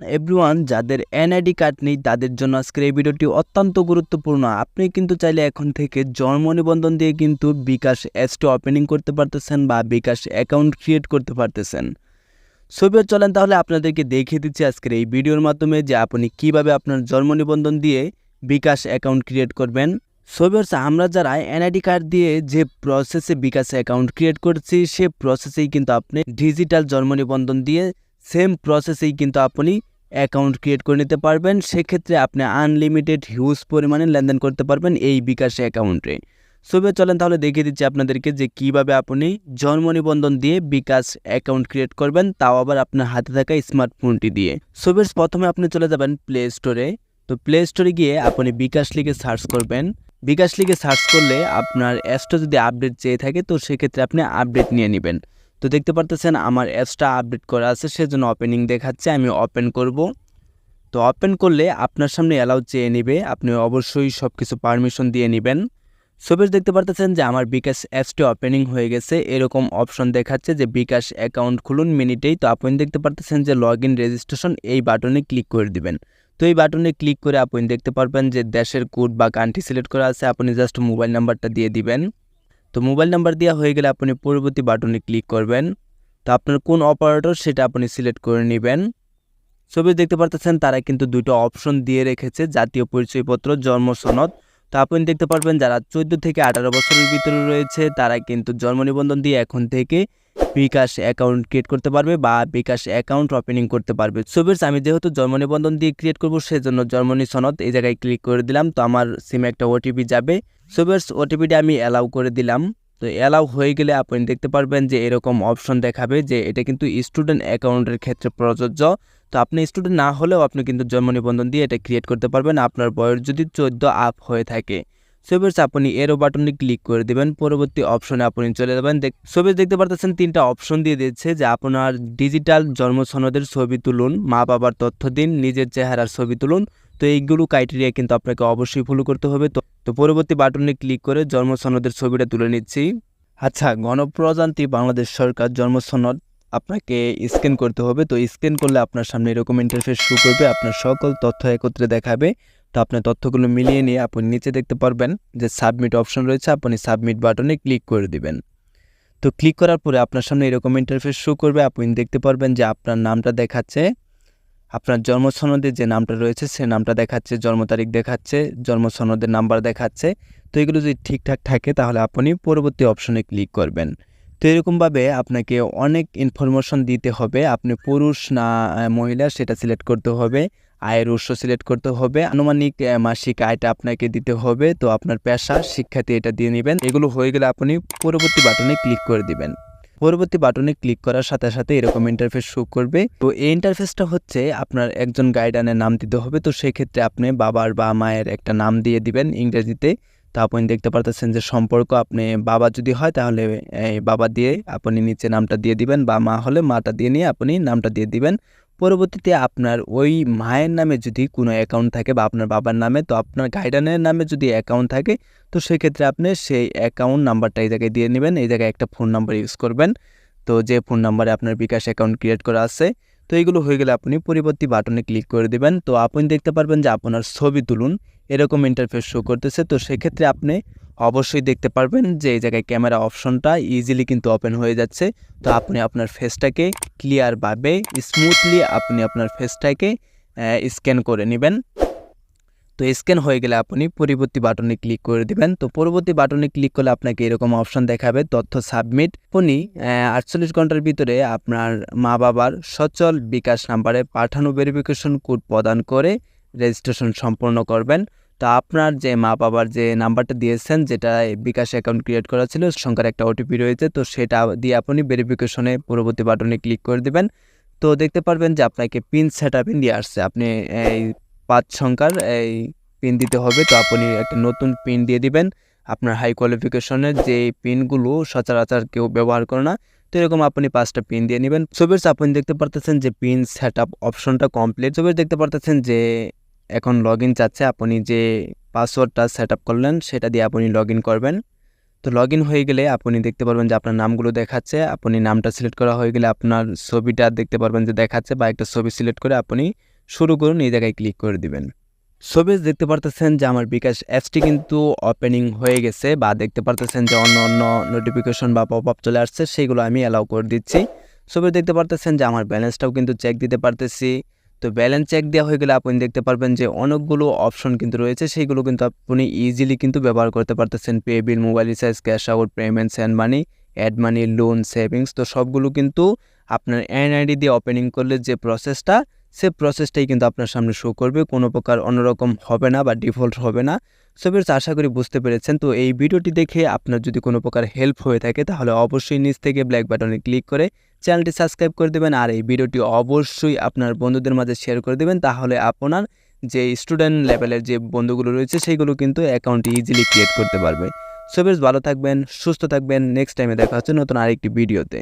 Everyone যাদের NID card নেই, তাদের জন্য আজকের এই ভিডিওটি অত্যন্ত গুরুত্বপূর্ণ। আপনি কিন্তু চাইলে এখন থেকে জন্ম নিবন্ধন দিয়ে কিন্তু বিকাশ অ্যাপসটি ওপেনিং করতে পারতেছেন বা বিকাশ অ্যাকাউন্ট ক্রিয়েট করতে পারতেছেন। ছবিও চলেন তাহলে আপনাদেরকে দেখিয়ে দিচ্ছি আজকের এই ভিডিওর মাধ্যমে যে আপনি কীভাবে আপনার জন্ম নিবন্ধন দিয়ে বিকাশ অ্যাকাউন্ট ক্রিয়েট করবেন। সোভিয়ার্স আমরা যারা এনআইডি কার্ড দিয়ে যে প্রসেসে বিকাশ অ্যাকাউন্ট ক্রিয়েট করছি, সে প্রসেসেই কিন্তু আপনি ডিজিটাল জন্ম নিবন্ধন দিয়ে সেম প্রসেসেই কিন্তু আপনি অ্যাকাউন্ট ক্রিয়েট করে নিতে পারবেন। সেক্ষেত্রে আপনি আনলিমিটেড হিউজ পরিমাণে লেনদেন করতে পারবেন এই বিকাশ অ্যাকাউন্টে। ছবি চলেন তাহলে দেখিয়ে দিচ্ছি আপনাদেরকে যে কীভাবে আপনি জন্ম নিবন্ধন দিয়ে বিকাশ অ্যাকাউন্ট ক্রিয়েট করবেন, তাও আবার আপনার হাতে থাকা স্মার্টফোনটি দিয়ে। ছবির প্রথমে আপনি চলে যাবেন প্লে স্টোরে। তো প্লে স্টোরে গিয়ে আপনি বিকাশ লিখে সার্চ করবেন। বিকাশ লিখে সার্চ করলে আপনার অ্যাপসটা যদি আপডেট চেয়ে থাকে, তো সেক্ষেত্রে আপনি আপডেট নিয়ে নেবেন। তো দেখতে পারতেছেন আমার অ্যাপসটা আপডেট করা আছে, সেজন্য ওপেনিং দেখাচ্ছে, আমি ওপেন করব। তো ওপেন করলে আপনার সামনে অ্যালাউ চেয়ে নেবে, আপনি অবশ্যই সব কিছু পারমিশন দিয়ে নেবেন। ছবির দেখতে পারতেছেন যে আমার বিকাশ অ্যাপসটি ওপেনিং হয়ে গেছে, এরকম অপশন দেখাচ্ছে যে বিকাশ অ্যাকাউন্ট খুলুন মিনিটেই তো আপনি দেখতে পারতেছেন যে লগ ইন রেজিস্ট্রেশন এই বাটনে ক্লিক করে দিবেন। তো এই বাটনে ক্লিক করে আপনি দেখতে পারবেন যে দেশের কোড বা কান্ট্রি সিলেক্ট করা আছে, আপনি জাস্ট মোবাইল নাম্বারটা দিয়ে দিবেন। তো মোবাইল নাম্বার দেওয়া হয়ে গেলে আপনি পরবর্তী বাটনে ক্লিক করবেন। তো আপনার কোন অপারেটর সেটা আপনি সিলেক্ট করে নেবেন। ছবি দেখতে পারতেছেন তারা কিন্তু দুটো অপশন দিয়ে রেখেছে, জাতীয় পরিচয়পত্র, জন্ম সনদ। তো আপনি দেখতে পারবেন যারা চোদ্দ থেকে আঠারো বছরের ভিতরে রয়েছে, তারা কিন্তু জন্ম নিবন্ধন দিয়ে এখন থেকে বিকাশ অ্যাকাউন্ট ক্রিয়েট করতে পারবে বা বিকাশ অ্যাকাউন্ট ওপেনিং করতে পারবে। সোবের্স আমি যেহেতু জন্ম নিবন্ধন দিয়ে ক্রিয়েট করব, সেজন্য জন্মনি সনদ এই জায়গায় ক্লিক করে দিলাম। তো আমার সিমে একটা ওটিপি যাবে। সোবের্স ওটিপিটা আমি অ্যালাউ করে দিলাম। তো অ্যালাউ হয়ে গেলে আপনি দেখতে পারবেন যে এরকম অপশন দেখাবে যে এটা কিন্তু স্টুডেন্ট অ্যাকাউন্টের ক্ষেত্রে প্রযোজ্য। তো আপনি স্টুডেন্ট না হলেও আপনি কিন্তু জন্ম নিবন্ধন দিয়ে এটা ক্রিয়েট করতে পারবেন। আপনার বয়স যদি চোদ্দ আপ হয়ে থাকে। সোবেস আপনি এরো বাটনে ক্লিক করে দেবেন। পরবর্তী অপশনে আপনি চলে যাবেন। সোবেস দেখতে পারতেছেন, তিনটা অপশন দিয়ে দিচ্ছে যে আপনার ডিজিটাল জন্ম সনদের ছবি তুলুন, মা বাবার তথ্য দিন, নিজের চেহারার ছবি তুলুন। তো এইগুলো ক্রাইটেরিয়া কিন্তু আপনাকে অবশ্যই ফলো করতে হবে। তো তো পরবর্তী বাটনে ক্লিক করে জন্ম সনদের ছবিটা তুলে নিচ্ছি। আচ্ছা গণপ্রজাতন্ত্রী বাংলাদেশ সরকার জন্ম সনদ আপনাকে স্ক্যান করতে হবে। তো স্ক্যান করলে আপনার সামনে এরকম ইন্টারফেস শুরু করবে। আপনার সকল তথ্য একত্রে দেখাবে। তো আপনার তথ্যগুলো মিলিয়ে নিয়ে আপনি নিচে দেখতে পারবেন যে সাবমিট অপশন রয়েছে, আপনি সাবমিট বাটনে ক্লিক করে দিবেন। তো ক্লিক করার পরে আপনার সামনে এরকম ইন্টারফেস শো করবে, আপনি দেখতে পারবেন যে আপনার নামটা দেখাচ্ছে, আপনার জন্ম সনদে যে নামটা রয়েছে, সে নামটা দেখাচ্ছে, জন্ম তারিখ দেখাচ্ছে, জন্ম সনদের নাম্বার দেখাচ্ছে। তো এগুলো যদি ঠিকঠাক থাকে তাহলে আপনি পরবর্তী অপশনে ক্লিক করবেন। তো এরকমভাবে আপনাকে অনেক ইনফরমেশন দিতে হবে, আপনি পুরুষ না মহিলা সেটা সিলেক্ট করতে হবে। আয়ের উৎস সিলেক্ট করতে হবে। আনুমানিক মাসিক আয়টা আপনাকে দিতে হবে। তো আপনার পেশা, শিক্ষাতে এটা দিয়ে নেবেন। এগুলো হয়ে গেলে আপনি পরবর্তী বাটনে ক্লিক করে দিবেন। পরবর্তী বাটনে ক্লিক করার সাথে সাথে এরকম ইন্টারফেস শো করবে। তো এই ইন্টারফেসটা হচ্ছে আপনার একজন গাইডানের নাম দিতে হবে। তো সেক্ষেত্রে আপনি বাবার বা মায়ের একটা নাম দিয়ে দিবেন ইংরেজিতে। তো আপনি দেখতে পারতেছেন যে সম্পর্ক আপনি বাবা যদি হয় তাহলে বাবা দিয়ে আপনি নিচে নামটা দিয়ে দিবেন। বা মা হলে মাটা দিয়ে নিয়ে আপনি নামটা দিয়ে দিবেন। পরবর্তীতে আপনার ওই মায়ের নামে যদি কোনো অ্যাকাউন্ট থাকে বা আপনার বাবার নামে, তো আপনার গাইডানের নামে যদি অ্যাকাউন্ট থাকে, তো সেক্ষেত্রে আপনি সেই অ্যাকাউন্ট নাম্বারটা এই জায়গায় দিয়ে নেবেন। এই জায়গায় একটা ফোন নাম্বার ইউজ করবেন। তো যে ফোন নাম্বারে আপনার বিকাশ অ্যাকাউন্ট ক্রিয়েট করা আছে, তো এইগুলো হয়ে গেলে আপনি পরিবর্তী বাটনে ক্লিক করে দিবেন। তো আপনি দেখতে পারবেন যে আপনার ছবি তুলুন, এরকম ইন্টারফেস শো করতেছে। তো সেক্ষেত্রে আপনি অবশ্যই দেখতে পারবেন যে এই জায়গায় ক্যামেরা অপশনটা ইজিলি কিন্তু ওপেন হয়ে যাচ্ছে। তো আপনি আপনার ফেসটাকে ক্লিয়ারভাবে স্মুথলি আপনি আপনার ফেসটাকে স্ক্যান করে নেবেন। তো স্ক্যান হয়ে গেলে আপনি পরবর্তী বাটনে ক্লিক করে দিবেন। তো পরবর্তী বাটনে ক্লিক করলে আপনাকে এরকম অপশন দেখাবে, তথ্য সাবমিট আপনি আটচল্লিশ ঘণ্টার ভিতরে আপনার মা বাবার সচল বিকাশ নাম্বারে পাঠানো ভেরিফিকেশন কোড প্রদান করে রেজিস্ট্রেশন সম্পন্ন করবেন। তো আপনার যে মা বাবার যে নাম্বারটা দিয়েছেন, যেটা বিকাশ অ্যাকাউন্ট ক্রিয়েট করা ছিল, সংখ্যার একটা ওটিপি রয়েছে, তো সেটা দিয়ে আপনি ভেরিফিকেশনে পরবর্তী বাটনে ক্লিক করে দেবেন। তো দেখতে পারবেন যে আপনাকে পিন সেট পিন দিয়ে আসছে। আপনি এই পাঁচ সংখ্যার এই পিন দিতে হবে, তো আপনি একটা নতুন পিন দিয়ে দিবেন। আপনার হাই কোয়ালিফিকেশনের যে পিনগুলো সচরাচর কেউ ব্যবহার করে না, তো এরকম আপনি পাঁচটা পিন দিয়ে নেবেন। ছবির আপনি দেখতে পারতেছেন যে পিন সেট আপ অপশনটা কমপ্লিট ছবির দেখতে পারতেছেন যে এখন লগ ইন চাচ্ছে, আপনি যে পাসওয়ার্ডটা সেট আপ করলেন, সেটা দিয়ে আপনি লগ ইন করবেন। তো লগ ইন হয়ে গেলে আপনি দেখতে পারবেন যে আপনার নামগুলো দেখাচ্ছে। আপনি নামটা সিলেক্ট করা হয়ে গেলে আপনার ছবিটা দেখতে পারবেন যে দেখাচ্ছে বা একটা ছবি সিলেক্ট করে আপনি শুরু করুন, এই জায়গায় ক্লিক করে দিবেন। সবেজ দেখতে পারতেছেন যে আমার বিকাশ অ্যাপসটি কিন্তু ওপেনিং হয়ে গেছে বা দেখতে পারতেছেন যে অন্য অন্য নোটিফিকেশন বা পপ আপ চলে আসছে সেইগুলো আমি অ্যালাউ করে দিচ্ছি। সবে দেখতে পারতেছেন যে আমার ব্যালেন্সটাও কিন্তু চেক দিতে পারতেছি। তো ব্যালেন্স চেক দেওয়া হয়ে গেলে আপনি দেখতে পারবেন যে অনেকগুলো অপশন কিন্তু রয়েছে। সেইগুলো কিন্তু আপনি ইজিলি কিন্তু ব্যবহার করতে পারতেছেন। Pay bill mobile recharge cash out payment send money add money loan savings তো সবগুলো কিন্তু আপনার এনআইডি দিয়ে ওপেনিং করলে যে প্রসেসটা সে প্রসেসটাই কিন্তু আপনার সামনে শো করবে। কোনো প্রকার অন্যরকম হবে না বা ডিফল্ট হবে না। সো ভিউয়ার্স আশা করি বুঝতে পেরেছেন। তো এই ভিডিওটি দেখে আপনার যদি কোনো প্রকার হেল্প হয়ে থাকে, তাহলে অবশ্যই নিচ থেকে ব্ল্যাক বাটনে ক্লিক করে চ্যানেলটি সাবস্ক্রাইব করে দেবেন আর এই ভিডিওটি অবশ্যই আপনার বন্ধুদের মাঝে শেয়ার করে দেবেন তাহলে আপনার যে স্টুডেন্ট লেভেলের যে বন্ধুগুলো রয়েছে সেইগুলো কিন্তু অ্যাকাউন্টটি ইজিলি ক্রিয়েট করতে পারবে। সো বেশ ভালো থাকবেন, সুস্থ থাকবেন। নেক্সট টাইমে দেখা হচ্ছে নতুন আরেকটি ভিডিওতে